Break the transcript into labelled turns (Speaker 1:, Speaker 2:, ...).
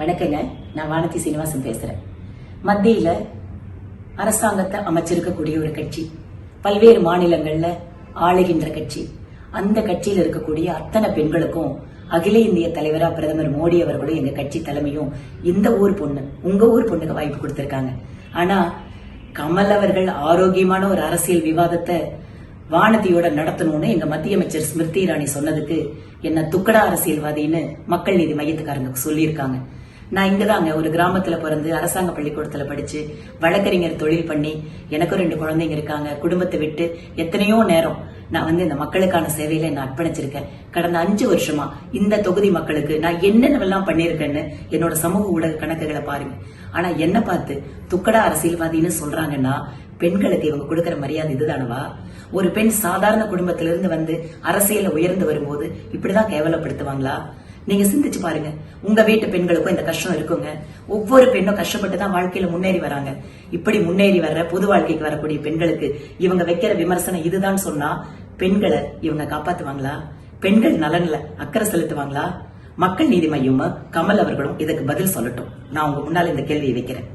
Speaker 1: வணக்கங்க. நான் வானதி சீனிவாசன் பேசுறேன். மத்தியில அரசாங்கத்தை அமைச்சிருக்கக்கூடிய ஒரு கட்சி பல்வேறு மாநிலங்கள்ல ஆளுகின்ற கட்சி அந்த கட்சியில் இருக்கக்கூடிய அத்தனை பெண்களுக்கும் அகில இந்திய தலைவரா பிரதமர் மோடி அவர்களும் எங்க கட்சி தலைமையும் இந்த ஊர் பொண்ணு உங்க ஊர் பொண்ணுக்கு வாய்ப்பு கொடுத்திருக்காங்க. ஆனா கமல் அவர்கள் ஆரோக்கியமான ஒரு அரசியல் விவாதத்தை வானதியோட நடத்தணும்னு எங்க மத்திய அமைச்சர் ஸ்மிருதி இராணி சொன்னதுக்கு என்ன துக்கடா அரசியல்வாதின்னு மக்கள் நீதி மையத்துக்காரங்க சொல்லியிருக்காங்க. நான் இங்கதாங்க ஒரு கிராமத்தில் பிறந்து அரசாங்க பள்ளிக்கூடத்தில் படித்து வழக்கறிஞர் தொழில் பண்ணி எனக்கும் ரெண்டு குழந்தைங்க இருக்காங்க. குடும்பத்தை விட்டு எத்தனையோ நேரம் நான் வந்து இந்த மக்களுக்கான சேவையில நான் அர்ப்பணிச்சிருக்கேன். கடந்த அஞ்சு வருஷமா இந்த தொகுதி மக்களுக்கு நான் என்னென்னவெல்லாம் பண்ணியிருக்கேன்னு என்னோட சமூக ஊடக கணக்குகளை பாருங்க. ஆனா என்ன பார்த்து துக்கடா அரசியல்வாதின்னு சொல்றாங்கன்னா பெண்களுக்கு இவங்க கொடுக்கற மரியாதை இதுதானவா? ஒரு பெண் சாதாரண குடும்பத்திலிருந்து வந்து அரசியல உயர்ந்து வரும்போது இப்படிதான் கேவலப்படுத்துவாங்களா? நீங்க சிந்திச்சு பாருங்க. உங்க வீட்டு பெண்களுக்கும் இந்த கஷ்டம் இருக்குங்க. ஒவ்வொரு பெண்ணும் கஷ்டப்பட்டு தான் வாழ்க்கையில முன்னேறி வராங்க. இப்படி முன்னேறி வர்ற பொது வாழ்க்கைக்கு வரக்கூடிய பெண்களுக்கு இவங்க வைக்கிற விமர்சனம் இதுதான் சொன்னா பெண்களை இவங்க காப்பாத்துவாங்களா? பெண்கள் நலன்ல அக்கறை செலுத்துவாங்களா? மக்கள் நீதி மையமும் கமல் அவர்களும் இதுக்கு பதில் சொல்லட்டும். நான் உங்க முன்னால் இந்த கேள்வியை வைக்கிறேன்.